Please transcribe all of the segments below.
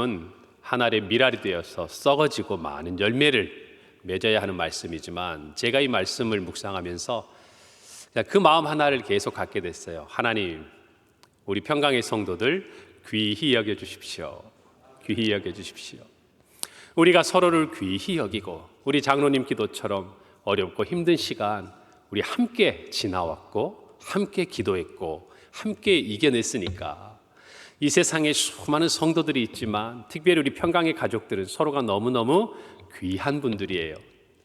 말씀은 하나의 미랄이 되어서 썩어지고 많은 열매를 맺어야 하는 말씀이지만 제가 이 말씀을 묵상하면서 그 마음 하나를 계속 갖게 됐어요. 하나님, 우리 평강의 성도들 귀히 여겨 주십시오. 귀히 여겨 주십시오. 우리가 서로를 귀히 여기고 우리 장로님 기도처럼 어렵고 힘든 시간 우리 함께 지나왔고 함께 기도했고 함께 이겨냈으니까 이 세상에 수많은 성도들이 있지만 특별히 우리 평강의 가족들은 서로가 너무너무 귀한 분들이에요.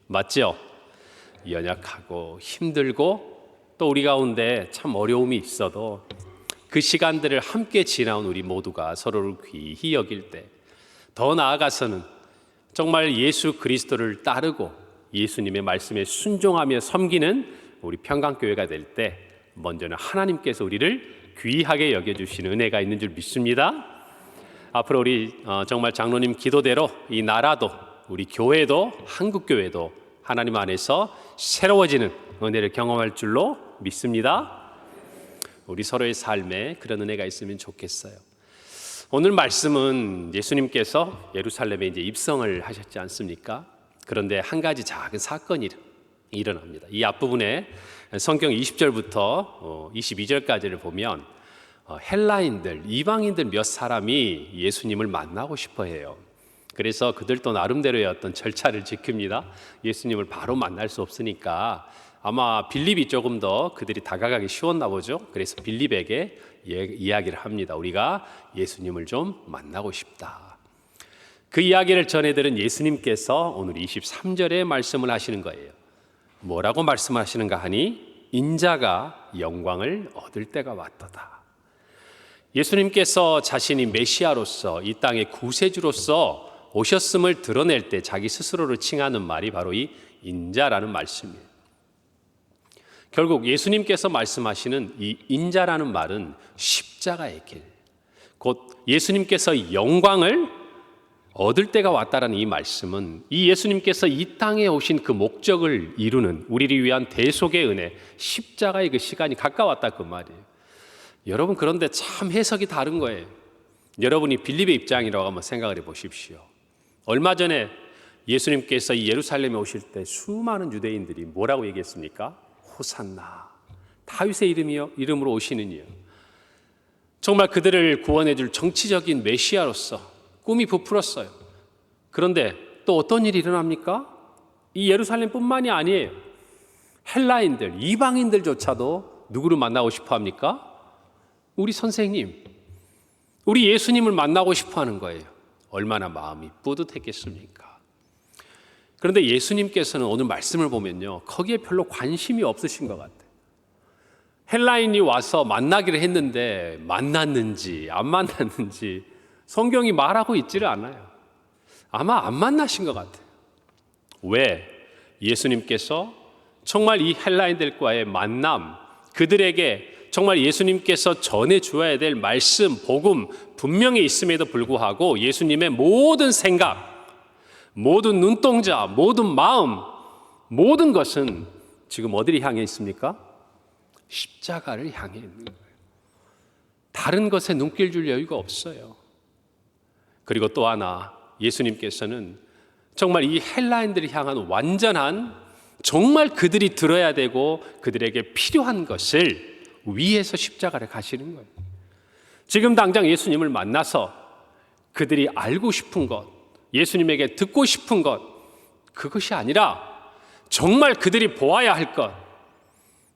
맞죠? 연약하고 힘들고 또 우리 가운데 참 어려움이 있어도 그 시간들을 함께 지나온 우리 모두가 서로를 귀히 여길 때 더 나아가서는 정말 예수 그리스도를 따르고 예수님의 말씀에 순종하며 섬기는 우리 평강교회가 될 때 먼저는 하나님께서 우리를 귀하게 여겨주시는 은혜가 있는 줄 믿습니다. 앞으로 우리 어, 정말 장로님 기도대로 이 나라도 우리 교회도 한국 교회도 하나님 안에서 새로워지는 은혜를 경험할 줄로 믿습니다. 우리 서로의 삶에 그런 은혜가 있으면 좋겠어요. 오늘 말씀은 예수님께서 예루살렘에 이제 입성을 하셨지 않습니까? 그런데 한 가지 작은 사건이 일어납니다. 이 앞부분에 성경 20절부터 22절까지를 보면 어, 헬라인들, 이방인들 몇 사람이 예수님을 만나고 싶어 해요. 그래서 그들도 나름대로의 어떤 절차를 지킵니다. 예수님을 바로 만날 수 없으니까 아마 빌립이 조금 더 그들이 다가가기 쉬웠나 보죠. 그래서 빌립에게 예, 이야기를 합니다. 우리가 예수님을 좀 만나고 싶다. 그 이야기를 전해들은 예수님께서 오늘 23절에 말씀을 하시는 거예요. 뭐라고 말씀하시는가 하니 인자가 영광을 얻을 때가 왔도다. 예수님께서 자신이 메시아로서 이 땅의 구세주로서 오셨음을 드러낼 때 자기 스스로를 칭하는 말이 바로 이 인자라는 말씀이에요. 결국 예수님께서 말씀하시는 이 인자라는 말은 십자가의 길, 곧 예수님께서 영광을 얻을 때가 왔다라는 이 말씀은 이 예수님께서 이 땅에 오신 그 목적을 이루는 우리를 위한 대속의 은혜, 십자가의 그 시간이 가까웠다 그 말이에요. 여러분 그런데 참 해석이 다른 거예요. 여러분이 빌립의 입장이라고 한번 생각을 해 보십시오. 얼마 전에 예수님께서 이 예루살렘에 오실 때 수많은 유대인들이 뭐라고 얘기했습니까? 호산나 다윗의 이름이요 이름으로 오시는 이요. 정말 그들을 구원해 줄 정치적인 메시아로서 꿈이 부풀었어요. 그런데 또 어떤 일이 일어납니까? 이 예루살렘뿐만이 아니에요. 헬라인들, 이방인들조차도 누구를 만나고 싶어 합니까? 우리 선생님, 우리 예수님을 만나고 싶어 하는 거예요. 얼마나 마음이 뿌듯했겠습니까? 그런데 예수님께서는 오늘 말씀을 보면요. 거기에 별로 관심이 없으신 것 같아요. 헬라인이 와서 만나기를 했는데 만났는지 안 만났는지 성경이 말하고 있지를 않아요. 아마 안 만나신 것 같아요. 왜? 예수님께서 정말 이 헬라인들과의 만남, 그들에게 정말 예수님께서 전해 주어야 될 말씀, 복음 분명히 있음에도 불구하고 예수님의 모든 생각, 모든 눈동자, 모든 마음, 모든 것은 지금 어디를 향해 있습니까? 십자가를 향해 있는 거예요. 다른 것에 눈길 줄 여유가 없어요. 그리고 또 하나 예수님께서는 정말 이 헬라인들을 향한 완전한 정말 그들이 들어야 되고 그들에게 필요한 것을 위해서 십자가를 가시는 거예요. 지금 당장 예수님을 만나서 그들이 알고 싶은 것, 예수님에게 듣고 싶은 것, 그것이 아니라 정말 그들이 보아야 할 것,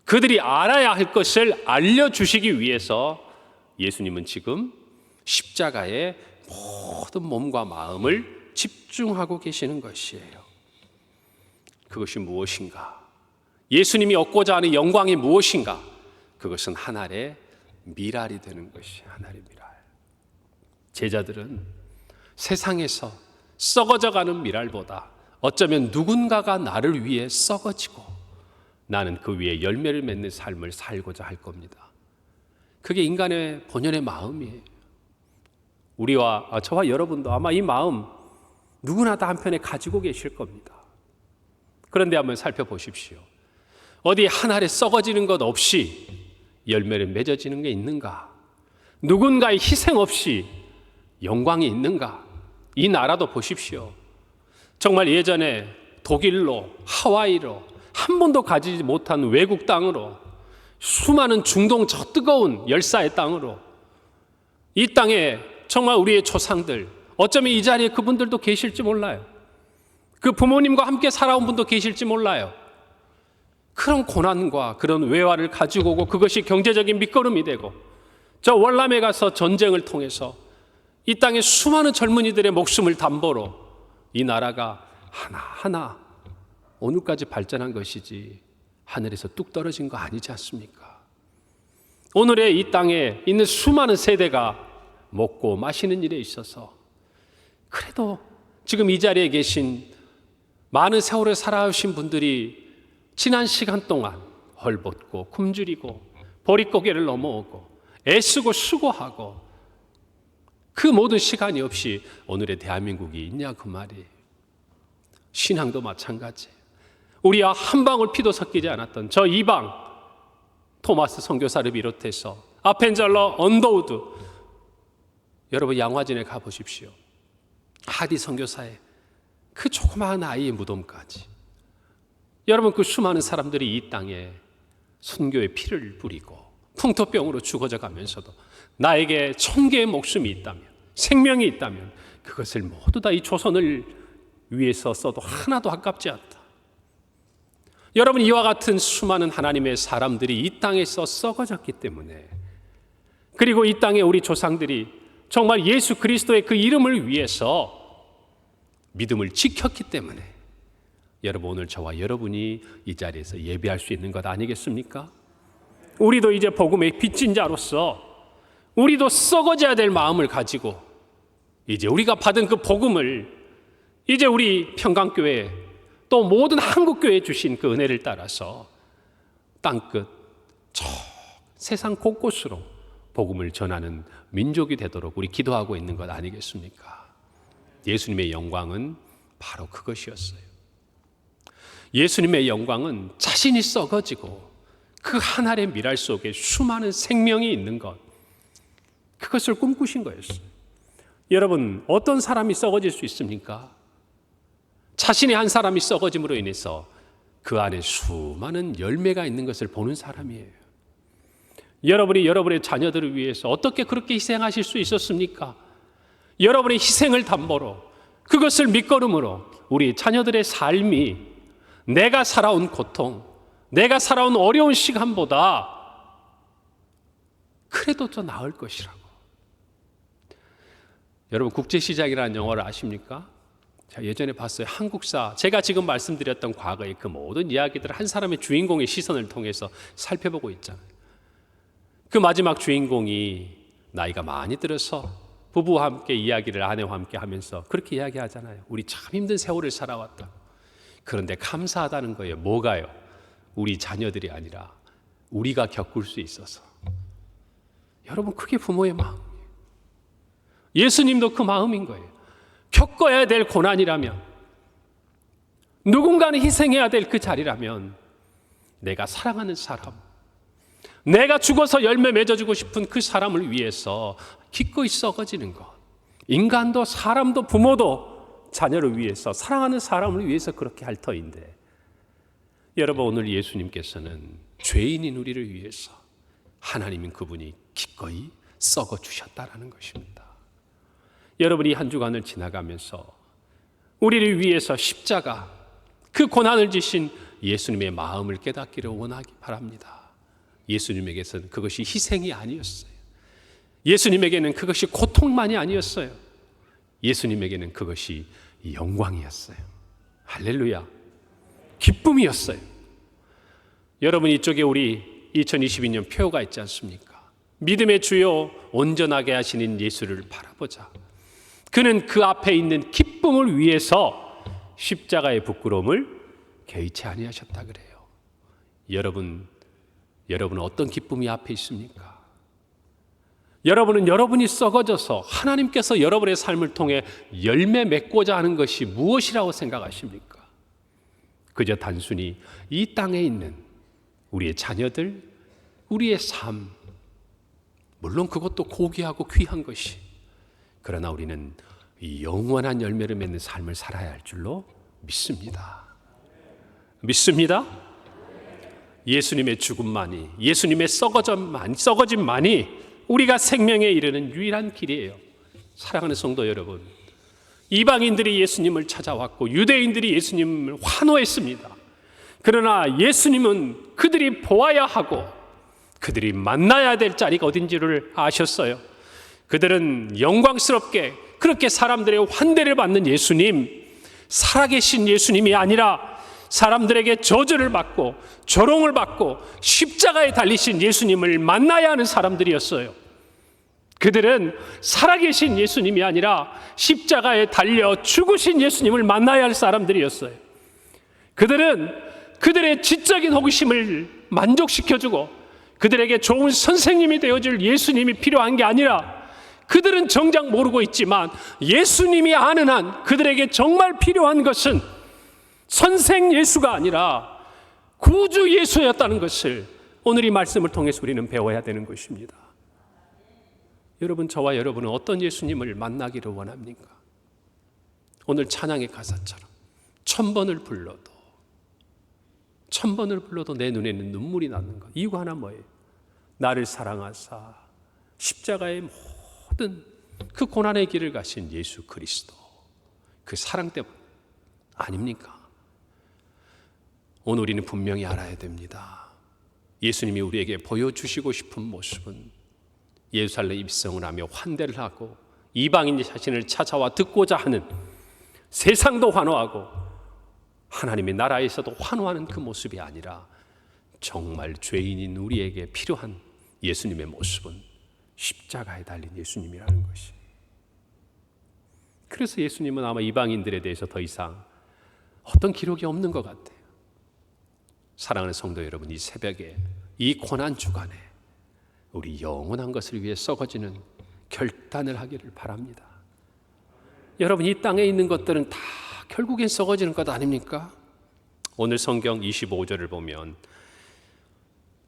그들이 알아야 할 것을 알려주시기 위해서 예수님은 지금 십자가에 모든 몸과 마음을 집중하고 계시는 것이에요. 그것이 무엇인가? 예수님이 얻고자 하는 영광이 무엇인가? 그것은 하나의 미랄이 되는 것이 하나의 미랄. 제자들은 세상에서 썩어져 가는 미랄보다 어쩌면 누군가가 나를 위해 썩어지고 나는 그 위에 열매를 맺는 삶을 살고자 할 겁니다. 그게 인간의 본연의 마음이에요. 우리와 아, 저와 여러분도 아마 이 마음 누구나 다 한편에 가지고 계실 겁니다. 그런데 한번 살펴보십시오. 어디 한 알에 썩어지는 것 없이 열매를 맺어지는 게 있는가? 누군가의 희생 없이 영광이 있는가? 이 나라도 보십시오. 정말 예전에 독일로, 하와이로, 한 번도 가지지 못한 외국 땅으로, 수많은 중동 저 뜨거운 열사의 땅으로, 이 땅에 정말 우리의 조상들, 어쩌면 이 자리에 그분들도 계실지 몰라요. 그 부모님과 함께 살아온 분도 계실지 몰라요. 그런 고난과 그런 외화를 가지고 오고 그것이 경제적인 밑거름이 되고 저 월남에 가서 전쟁을 통해서 이 땅의 수많은 젊은이들의 목숨을 담보로 이 나라가 하나하나 오늘까지 발전한 것이지 하늘에서 뚝 떨어진 거 아니지 않습니까? 오늘의 이 땅에 있는 수많은 세대가 먹고 마시는 일에 있어서 그래도 지금 이 자리에 계신 많은 세월을 살아오신 분들이 지난 시간 동안 헐벗고 굶주리고 보릿고개를 넘어오고 애쓰고 수고하고 그 모든 시간이 없이 오늘의 대한민국이 있냐 그 말이에요. 신앙도 마찬가지. 우리와 한 방울 피도 섞이지 않았던 저 이방 토마스 선교사를 비롯해서 아펜젤러 언더우드 여러분 양화진에 가 보십시오. 하디 선교사의 그 조그마한 아이의 무덤까지 여러분 그 수많은 사람들이 이 땅에 순교의 피를 뿌리고 풍토병으로 죽어져 가면서도 나에게 천 개의 목숨이 있다면 생명이 있다면 그것을 모두 다 이 조선을 위해서 써도 하나도 아깝지 않다. 여러분 이와 같은 수많은 하나님의 사람들이 이 땅에서 썩어졌기 때문에 그리고 이 땅에 우리 조상들이 정말 예수 그리스도의 그 이름을 위해서 믿음을 지켰기 때문에 여러분 오늘 저와 여러분이 이 자리에서 예배할 수 있는 것 아니겠습니까? 우리도 이제 복음의 빚진 자로서 우리도 썩어져야 될 마음을 가지고 이제 우리가 받은 그 복음을 이제 우리 평강교회 또 모든 한국교회에 주신 그 은혜를 따라서 땅끝 저 세상 곳곳으로 복음을 전하는 민족이 되도록 우리 기도하고 있는 것 아니겠습니까? 예수님의 영광은 바로 그것이었어요. 예수님의 영광은 자신이 썩어지고 그 하늘의 미랄 속에 수많은 생명이 있는 것, 그것을 꿈꾸신 거였어요. 여러분, 어떤 사람이 썩어질 수 있습니까? 자신의 한 사람이 썩어짐으로 인해서 그 안에 수많은 열매가 있는 것을 보는 사람이에요. 여러분이 여러분의 자녀들을 위해서 어떻게 그렇게 희생하실 수 있었습니까? 여러분의 희생을 담보로 그것을 밑거름으로 우리 자녀들의 삶이 내가 살아온 고통, 내가 살아온 어려운 시간보다 그래도 더 나을 것이라고. 여러분 국제시장이라는 영화를 아십니까? 자, 예전에 봤어요. 한국사. 제가 지금 말씀드렸던 과거의 그 모든 이야기들을 한 사람의 주인공의 시선을 통해서 살펴보고 있잖아요. 그 마지막 주인공이 나이가 많이 들어서 부부와 함께 이야기를 아내와 함께 하면서 그렇게 이야기하잖아요. 우리 참 힘든 세월을 살아왔다. 그런데 감사하다는 거예요. 뭐가요? 우리 자녀들이 아니라 우리가 겪을 수 있어서. 여러분, 그게 부모의 마음이에요. 예수님도 그 마음인 거예요. 겪어야 될 고난이라면, 누군가는 희생해야 될 그 자리라면, 내가 사랑하는 사람, 내가 죽어서 열매 맺어주고 싶은 그 사람을 위해서 기꺼이 썩어지는 것. 인간도 사람도 부모도 자녀를 위해서 사랑하는 사람을 위해서 그렇게 할 터인데 여러분 오늘 예수님께서는 죄인인 우리를 위해서 하나님인 그분이 기꺼이 썩어 주셨다라는 것입니다. 여러분이 한 주간을 지나가면서 우리를 위해서 십자가 그 고난을 지신 예수님의 마음을 깨닫기를 원하기 바랍니다. 예수님에게서는 그것이 희생이 아니었어요. 예수님에게는 그것이 고통만이 아니었어요. 예수님에게는 그것이 영광이었어요. 할렐루야. 기쁨이었어요. 여러분 이쪽에 우리 2022년 표가 있지 않습니까? 믿음의 주요 온전하게 하시는 예수를 바라보자. 그는 그 앞에 있는 기쁨을 위해서 십자가의 부끄러움을 개의치 아니하셨다 그래요. 여러분 여러분은 어떤 기쁨이 앞에 있습니까? 여러분은 여러분이 썩어져서 하나님께서 여러분의 삶을 통해 열매 맺고자 하는 것이 무엇이라고 생각하십니까? 그저 단순히 이 땅에 있는 우리의 자녀들, 우리의 삶, 물론 그것도 고귀하고 귀한 것이. 그러나 우리는 이 영원한 열매를 맺는 삶을 살아야 할 줄로 믿습니다. 믿습니다. 예수님의 죽음만이, 예수님의 썩어짐만이, 썩어짐만이 우리가 생명에 이르는 유일한 길이에요. 사랑하는 성도 여러분, 이방인들이 예수님을 찾아왔고 유대인들이 예수님을 환호했습니다. 그러나 예수님은 그들이 보아야 하고 그들이 만나야 될 자리가 어딘지를 아셨어요. 그들은 영광스럽게 그렇게 사람들의 환대를 받는 예수님, 살아계신 예수님이 아니라 사람들에게 저주를 받고 조롱을 받고 십자가에 달리신 예수님을 만나야 하는 사람들이었어요. 그들은 살아계신 예수님이 아니라 십자가에 달려 죽으신 예수님을 만나야 할 사람들이었어요. 그들은 그들의 지적인 호기심을 만족시켜주고 그들에게 좋은 선생님이 되어줄 예수님이 필요한 게 아니라 그들은 정작 모르고 있지만 예수님이 아는 한 그들에게 정말 필요한 것은 선생 예수가 아니라 구주 예수였다는 것을 오늘 이 말씀을 통해서 우리는 배워야 되는 것입니다. 여러분, 저와 여러분은 어떤 예수님을 만나기를 원합니까? 오늘 찬양의 가사처럼 천 번을 불러도 천 번을 불러도 내 눈에는 눈물이 나는 것. 이유가 하나 뭐예요? 나를 사랑하사 십자가의 모든 그 고난의 길을 가신 예수 그리스도 그 사랑 때문 아닙니까? 오늘 우리는 분명히 알아야 됩니다. 예수님이 우리에게 보여주시고 싶은 모습은 예루살렘 입성을 하며 환대를 하고 이방인 자신을 찾아와 듣고자 하는 세상도 환호하고 하나님의 나라에서도 환호하는 그 모습이 아니라 정말 죄인인 우리에게 필요한 예수님의 모습은 십자가에 달린 예수님이라는 것이. 그래서 예수님은 아마 이방인들에 대해서 더 이상 어떤 기록이 없는 것 같아요. 사랑하는 성도 여러분, 이 새벽에 이 고난 주간에 우리 영원한 것을 위해 썩어지는 결단을 하기를 바랍니다. 여러분, 이 땅에 있는 것들은 다 결국엔 썩어지는 것 아닙니까? 오늘 성경 25절을 보면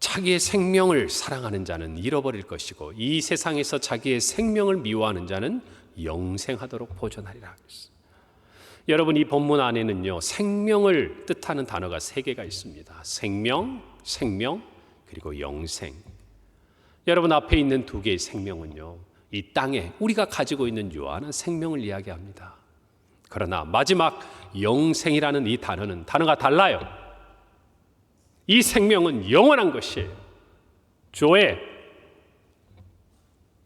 자기의 생명을 사랑하는 자는 잃어버릴 것이고 이 세상에서 자기의 생명을 미워하는 자는 영생하도록 보존하리라 하겠습니다. 여러분 이 본문 안에는요 생명을 뜻하는 단어가 세 개가 있습니다. 생명, 생명 그리고 영생. 여러분 앞에 있는 두 개의 생명은요 이 땅에 우리가 가지고 있는 유한한 생명을 이야기합니다. 그러나 마지막 영생이라는 이 단어는 단어가 달라요. 이 생명은 영원한 것이에요. 조에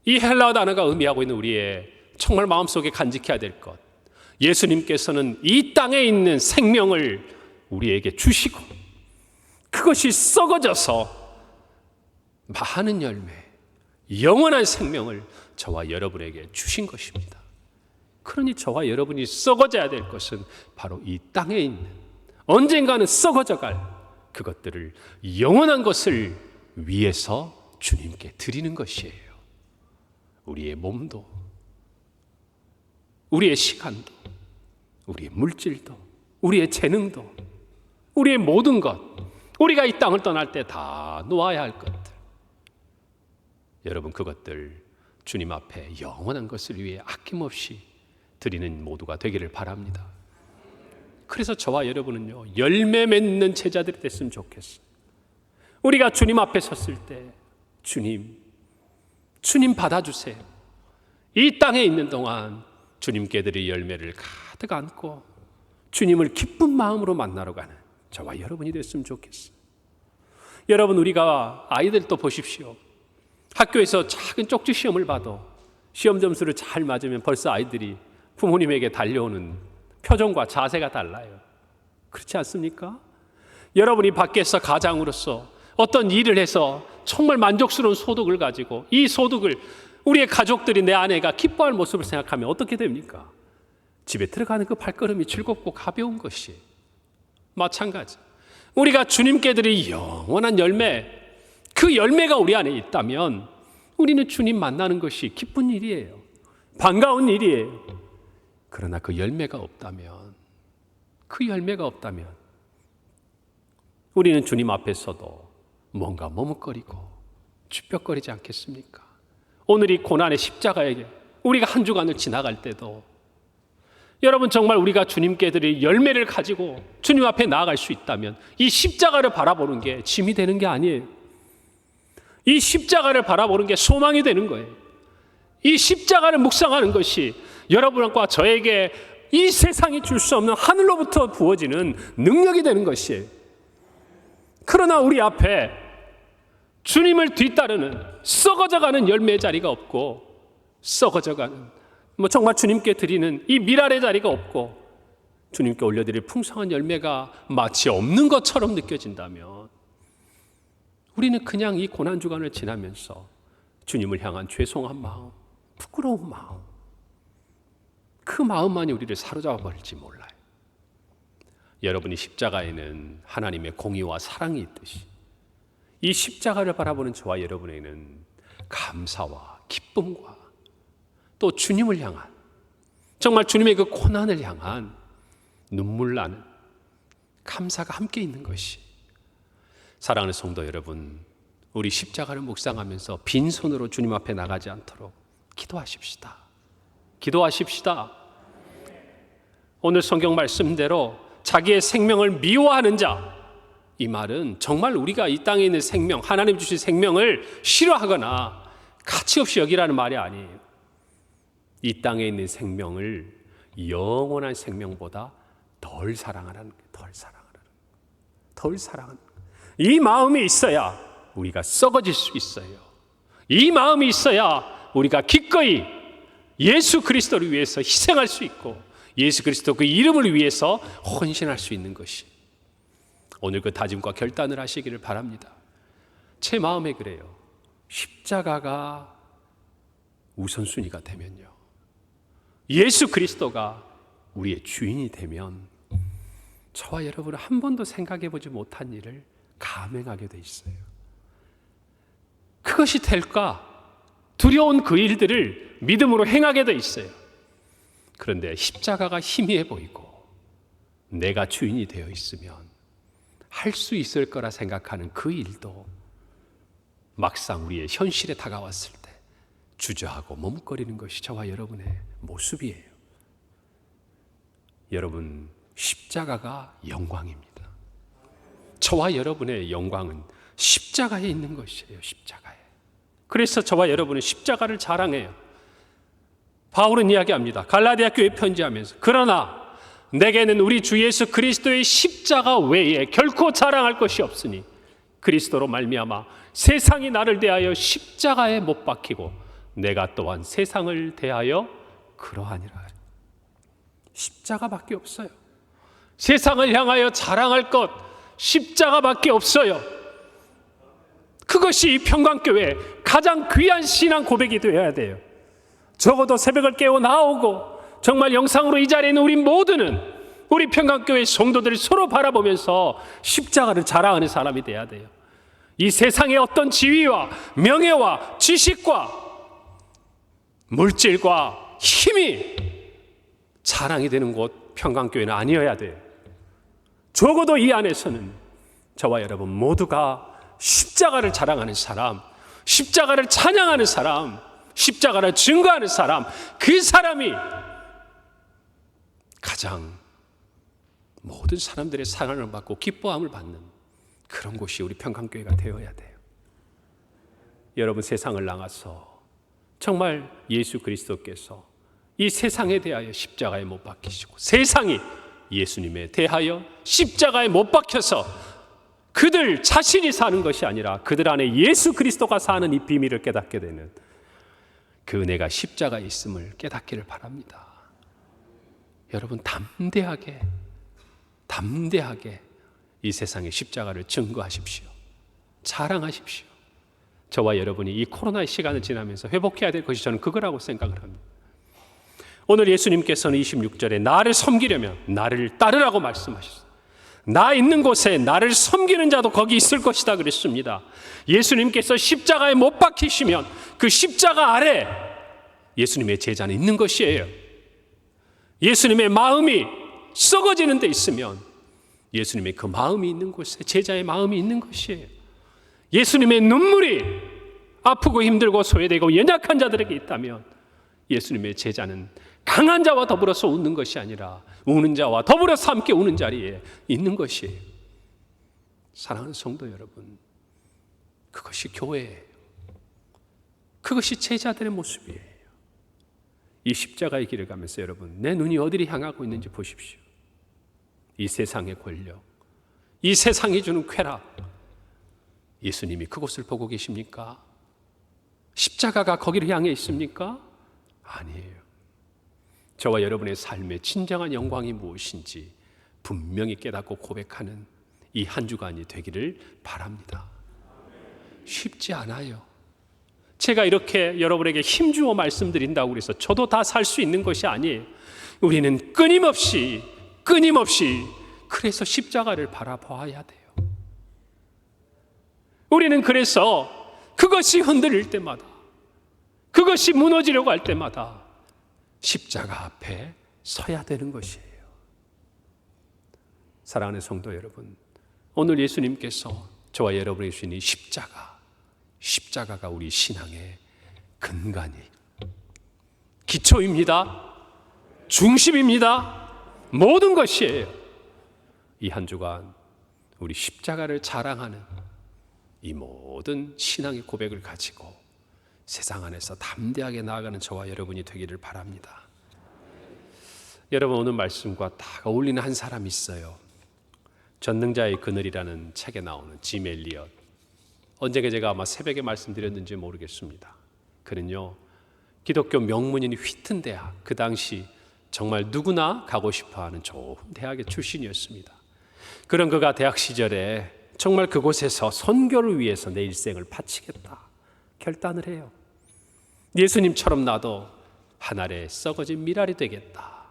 이 헬라어 단어가 의미하고 있는 우리의 정말 마음속에 간직해야 될 것. 예수님께서는 이 땅에 있는 생명을 우리에게 주시고 그것이 썩어져서 많은 열매, 영원한 생명을 저와 여러분에게 주신 것입니다. 그러니 저와 여러분이 썩어져야 될 것은 바로 이 땅에 있는 언젠가는 썩어져 갈 그것들을 영원한 것을 위해서 주님께 드리는 것이에요. 우리의 몸도, 우리의 시간도, 우리의 물질도, 우리의 재능도, 우리의 모든 것, 우리가 이 땅을 떠날 때 다 놓아야 할 것들. 여러분, 그것들 주님 앞에 영원한 것을 위해 아낌없이 드리는 모두가 되기를 바랍니다. 그래서 저와 여러분은요, 열매 맺는 제자들이 됐으면 좋겠어요. 우리가 주님 앞에 섰을 때, 주님, 주님 받아주세요. 이 땅에 있는 동안 주님께 드릴 열매를 가득 안고 주님을 기쁜 마음으로 만나러 가는 저와 여러분이 됐으면 좋겠어요. 여러분, 우리가 아이들도 보십시오. 학교에서 작은 쪽지 시험을 봐도 시험 점수를 잘 맞으면 벌써 아이들이 부모님에게 달려오는 표정과 자세가 달라요. 그렇지 않습니까? 여러분이 밖에서 가장으로서 어떤 일을 해서 정말 만족스러운 소득을 가지고 이 소득을 우리의 가족들이 내 아내가 기뻐할 모습을 생각하면 어떻게 됩니까? 집에 들어가는 그 발걸음이 즐겁고 가벼운 것이 마찬가지. 우리가 주님께 드릴 영원한 열매, 그 열매가 우리 안에 있다면 우리는 주님 만나는 것이 기쁜 일이에요. 반가운 일이에요. 그러나 그 열매가 없다면, 그 열매가 없다면, 우리는 주님 앞에서도 뭔가 머뭇거리고 주뼛거리지 않겠습니까? 오늘 이 고난의 십자가에게 우리가 한 주간을 지나갈 때도 여러분 정말 우리가 주님께 드릴 열매를 가지고 주님 앞에 나아갈 수 있다면 이 십자가를 바라보는 게 짐이 되는 게 아니에요. 이 십자가를 바라보는 게 소망이 되는 거예요. 이 십자가를 묵상하는 것이 여러분과 저에게 이 세상이 줄 수 없는 하늘로부터 부어지는 능력이 되는 것이에요. 그러나 우리 앞에 주님을 뒤따르는 썩어져가는 열매 자리가 없고 썩어져가는 뭐 정말 주님께 드리는 이 미랄의 자리가 없고 주님께 올려드릴 풍성한 열매가 마치 없는 것처럼 느껴진다면 우리는 그냥 이 고난 주간을 지나면서 주님을 향한 죄송한 마음, 부끄러운 마음, 그 마음만이 우리를 사로잡아 버릴지 몰라요. 여러분이 십자가에는 하나님의 공의와 사랑이 있듯이 이 십자가를 바라보는 저와 여러분에는 감사와 기쁨과 또 주님을 향한 정말 주님의 그 고난을 향한 눈물 나는 감사가 함께 있는 것이 사랑하는 성도 여러분 우리 십자가를 묵상하면서 빈손으로 주님 앞에 나가지 않도록 기도하십시다. 기도하십시다. 오늘 성경 말씀대로 자기의 생명을 미워하는 자, 이 말은 정말 우리가 이 땅에 있는 생명, 하나님 주신 생명을 싫어하거나 가치 없이 여기라는 말이 아니에요. 이 땅에 있는 생명을 영원한 생명보다 덜 사랑하는, 덜 사랑하는, 덜 사랑하는. 이 마음이 있어야 우리가 썩어질 수 있어요. 이 마음이 있어야 우리가 기꺼이 예수 그리스도를 위해서 희생할 수 있고 예수 그리스도 그 이름을 위해서 헌신할 수 있는 것이 오늘 그 다짐과 결단을 하시기를 바랍니다. 제 마음에 그래요. 십자가가 우선순위가 되면요. 예수 그리스도가 우리의 주인이 되면 저와 여러분은 한 번도 생각해 보지 못한 일을 감행하게 돼 있어요. 그것이 될까? 두려운 그 일들을 믿음으로 행하게 돼 있어요. 그런데 십자가가 희미해 보이고 내가 주인이 되어 있으면 할 수 있을 거라 생각하는 그 일도 막상 우리의 현실에 다가왔을 때 주저하고 머뭇거리는 것이 저와 여러분의 모습이에요. 여러분, 십자가가 영광입니다. 저와 여러분의 영광은 십자가에 있는 것이에요, 십자가에. 그래서 저와 여러분은 십자가를 자랑해요. 바울은 이야기합니다. 갈라디아 교회 편지하면서 그러나 내게는 우리 주 예수 그리스도의 십자가 외에 결코 자랑할 것이 없으니 그리스도로 말미암아 세상이 나를 대하여 십자가에 못 박히고 내가 또한 세상을 대하여 그러하니라. 십자가밖에 없어요. 세상을 향하여 자랑할 것 십자가밖에 없어요. 그것이 이 평강교회 가장 귀한 신앙 고백이 되어야 돼요. 적어도 새벽을 깨워 나오고 정말 영상으로 이 자리에 있는 우리 모두는 우리 평강교회 성도들을 서로 바라보면서 십자가를 자랑하는 사람이 돼야 돼요. 이 세상의 어떤 지위와 명예와 지식과 물질과 힘이 자랑이 되는 곳 평강교회는 아니어야 돼요. 적어도 이 안에서는 저와 여러분 모두가 십자가를 자랑하는 사람, 십자가를 찬양하는 사람, 십자가를 증거하는 사람, 그 사람이 가장 모든 사람들의 사랑을 받고 기뻐함을 받는 그런 곳이 우리 평강교회가 되어야 돼요. 여러분 세상을 나가서 정말 예수 그리스도께서 이 세상에 대하여 십자가에 못 박히시고 세상이 예수님에 대하여 십자가에 못 박혀서 그들 자신이 사는 것이 아니라 그들 안에 예수 그리스도가 사는 이 비밀을 깨닫게 되는 그 은혜가 십자가에 있음을 깨닫기를 바랍니다. 여러분 담대하게 담대하게 이 세상의 십자가를 증거하십시오. 자랑하십시오. 저와 여러분이 이 코로나의 시간을 지나면서 회복해야 될 것이 저는 그거라고 생각을 합니다. 오늘 예수님께서는 26절에 나를 섬기려면 나를 따르라고 말씀하셨어요. 나 있는 곳에 나를 섬기는 자도 거기 있을 것이다 그랬습니다. 예수님께서 십자가에 못 박히시면 그 십자가 아래 예수님의 제자는 있는 것이에요. 예수님의 마음이 썩어지는 데 있으면 예수님의 그 마음이 있는 곳에 제자의 마음이 있는 것이에요. 예수님의 눈물이 아프고 힘들고 소외되고 연약한 자들에게 있다면 예수님의 제자는 강한 자와 더불어서 웃는 것이 아니라 우는 자와 더불어서 함께 우는 자리에 있는 것이에요. 사랑하는 성도 여러분, 그것이 교회예요. 그것이 제자들의 모습이에요. 이 십자가의 길을 가면서 여러분, 내 눈이 어디를 향하고 있는지 보십시오. 이 세상의 권력, 이 세상이 주는 쾌락, 예수님이 그곳을 보고 계십니까? 십자가가 거기를 향해 있습니까? 아니에요. 저와 여러분의 삶의 진정한 영광이 무엇인지 분명히 깨닫고 고백하는 이 한 주간이 되기를 바랍니다. 쉽지 않아요. 제가 이렇게 여러분에게 힘주어 말씀드린다고 그래서 저도 다 살 수 있는 것이 아니에요. 우리는 끊임없이, 끊임없이 그래서 십자가를 바라봐야 돼요. 우리는 그래서 그것이 흔들릴 때마다, 그것이 무너지려고 할 때마다 십자가 앞에 서야 되는 것이에요. 사랑하는 성도 여러분, 오늘 예수님께서 저와 여러분이 주신 이 십자가, 십자가가 우리 신앙의 근간이 기초입니다. 중심입니다. 모든 것이에요. 이 한 주간 우리 십자가를 자랑하는 이 모든 신앙의 고백을 가지고 세상 안에서 담대하게 나아가는 저와 여러분이 되기를 바랍니다. 여러분 오늘 말씀과 다 어울리는 한 사람이 있어요. 전능자의 그늘이라는 책에 나오는 짐 엘리엇. 언젠가 제가 아마 새벽에 말씀드렸는지 모르겠습니다. 그는요 기독교 명문인 휘튼 대학 그 당시 정말 누구나 가고 싶어 하는 좋은 대학의 출신이었습니다. 그런 그가 대학 시절에 정말 그곳에서 선교를 위해서 내 일생을 바치겠다 결단을 해요. 예수님처럼 나도 하늘에 썩어진 미랄이 되겠다.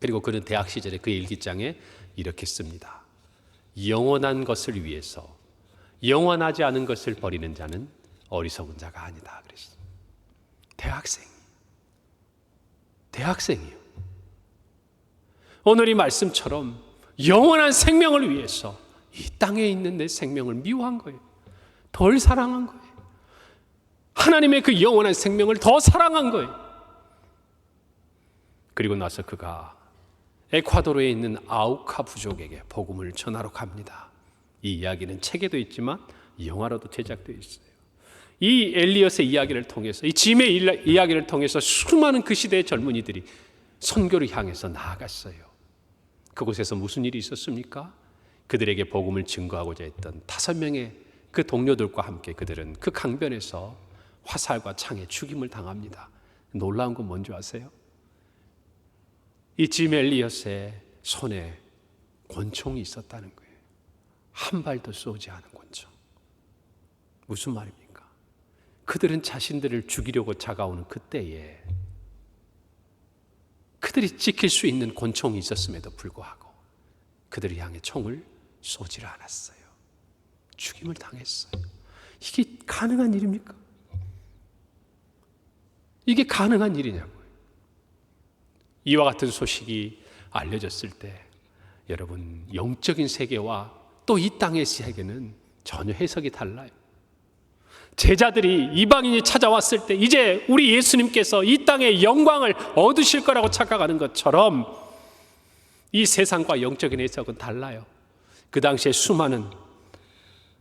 그리고 그는 대학 시절에 그 일기장에 이렇게 씁니다. 영원한 것을 위해서 영원하지 않은 것을 버리는 자는 어리석은 자가 아니다. 그랬어. 대학생. 대학생이요. 오늘 이 말씀처럼 영원한 생명을 위해서 이 땅에 있는 내 생명을 미워한 거예요. 덜 사랑한 거예요. 하나님의 그 영원한 생명을 더 사랑한 거예요. 그리고 나서 그가 에콰도르에 있는 아우카 부족에게 복음을 전하러 갑니다. 이 이야기는 책에도 있지만 영화로도 제작되어 있어요. 이 엘리엇의 이야기를 통해서 이 짐의 이야기를 통해서 수많은 그 시대의 젊은이들이 선교를 향해서 나아갔어요. 그곳에서 무슨 일이 있었습니까? 그들에게 복음을 증거하고자 했던 다섯 명의 그 동료들과 함께 그들은 그 강변에서 화살과 창에 죽임을 당합니다. 놀라운 건 뭔지 아세요? 이 지멜리엇의 손에 권총이 있었다는 거예요. 한 발도 쏘지 않은 권총. 무슨 말입니까? 그들은 자신들을 죽이려고 다가오는 그때에 그들이 지킬 수 있는 권총이 있었음에도 불구하고 그들을 향해 총을 쏘지를 않았어요. 죽임을 당했어요. 이게 가능한 일입니까? 이게 가능한 일이냐고요. 이와 같은 소식이 알려졌을 때 여러분 영적인 세계와 또 이 땅의 세계는 전혀 해석이 달라요. 제자들이 이방인이 찾아왔을 때 이제 우리 예수님께서 이 땅의 영광을 얻으실 거라고 착각하는 것처럼 이 세상과 영적인 해석은 달라요. 그 당시에 수많은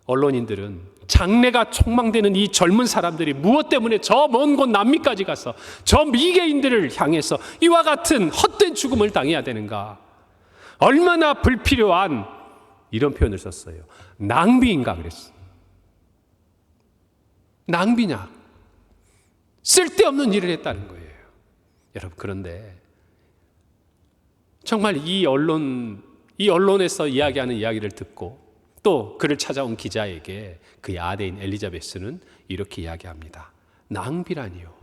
언론인들은 장래가 촉망되는 이 젊은 사람들이 무엇 때문에 저 먼 곳 남미까지 가서 저 미개인들을 향해서 이와 같은 헛된 죽음을 당해야 되는가? 얼마나 불필요한 이런 표현을 썼어요. 낭비인가 그랬어. 낭비냐? 쓸데없는 일을 했다는 거예요. 여러분 그런데 정말 이 언론 이 언론에서 이야기하는 이야기를 듣고 또 그를 찾아온 기자에게 그의 아내인 엘리자베스는 이렇게 이야기합니다. 낭비라니요.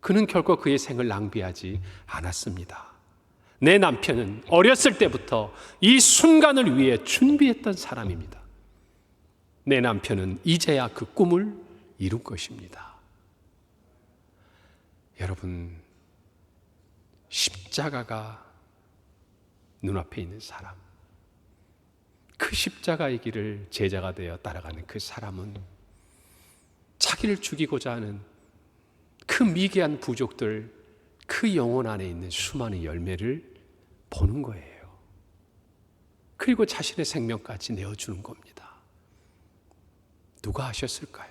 그는 결코 그의 생을 낭비하지 않았습니다. 내 남편은 어렸을 때부터 이 순간을 위해 준비했던 사람입니다. 내 남편은 이제야 그 꿈을 이룬 것입니다. 여러분, 십자가가 눈앞에 있는 사람. 그 십자가의 길을 제자가 되어 따라가는 그 사람은 자기를 죽이고자 하는 그 미개한 부족들, 그 영혼 안에 있는 수많은 열매를 보는 거예요. 그리고 자신의 생명까지 내어주는 겁니다. 누가 하셨을까요?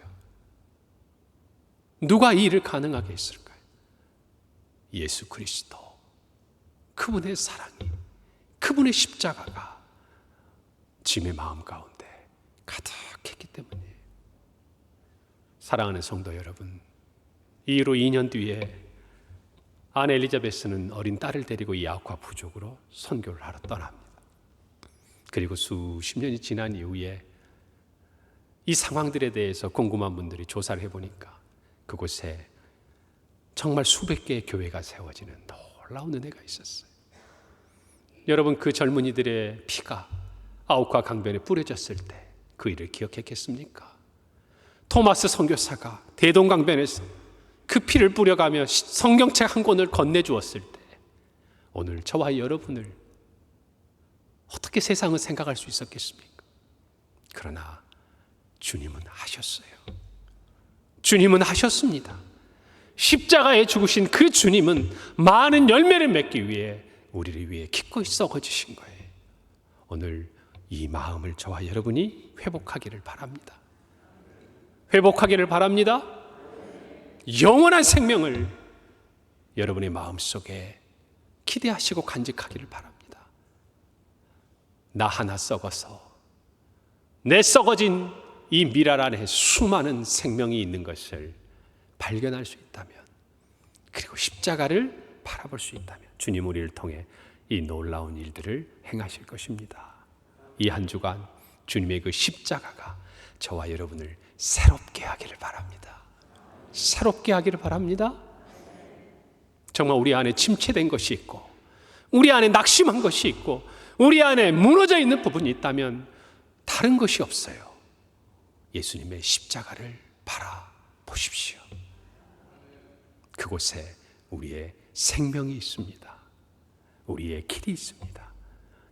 누가 이 일을 가능하게 했을까요? 예수 그리스도. 그분의 사랑이, 그분의 십자가가 짐의 마음 가운데 가득했기 때문이에요. 사랑하는 성도 여러분, 이후로 2년 뒤에 아내 엘리자베스는 어린 딸을 데리고 이 아과 부족으로 선교를 하러 떠납니다. 그리고 수십 년이 지난 이후에 이 상황들에 대해서 궁금한 분들이 조사를 해보니까 그곳에 정말 수백 개의 교회가 세워지는 놀라운 은혜가 있었어요. 여러분 그 젊은이들의 피가 아우카 강변에 뿌려졌을 때 그 일을 기억했겠습니까? 토마스 선교사가 대동강변에서 그 피를 뿌려가며 성경책 한 권을 건네주었을 때 오늘 저와 여러분을 어떻게 세상을 생각할 수 있었겠습니까? 그러나 주님은 하셨어요. 주님은 하셨습니다. 십자가에 죽으신 그 주님은 많은 열매를 맺기 위해 우리를 위해 기꺼이 썩어지신 거예요. 오늘 이 마음을 저와 여러분이 회복하기를 바랍니다. 회복하기를 바랍니다. 영원한 생명을 여러분의 마음 속에 기대하시고 간직하기를 바랍니다. 나 하나 썩어서 내 썩어진 이 미랄 안에 수많은 생명이 있는 것을 발견할 수 있다면 그리고 십자가를 바라볼 수 있다면 주님 우리를 통해 이 놀라운 일들을 행하실 것입니다. 이 한 주간 주님의 그 십자가가 저와 여러분을 새롭게 하기를 바랍니다. 새롭게 하기를 바랍니다. 정말 우리 안에 침체된 것이 있고, 우리 안에 낙심한 것이 있고, 우리 안에 무너져 있는 부분이 있다면 다른 것이 없어요. 예수님의 십자가를 바라보십시오. 그곳에 우리의 생명이 있습니다. 우리의 길이 있습니다.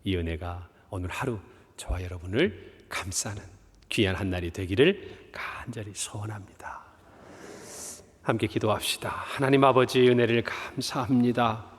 이 은혜가 오늘 하루 저와 여러분을 감싸는 귀한 한 날이 되기를 간절히 소원합니다. 함께 기도합시다. 하나님 아버지 은혜를 감사합니다.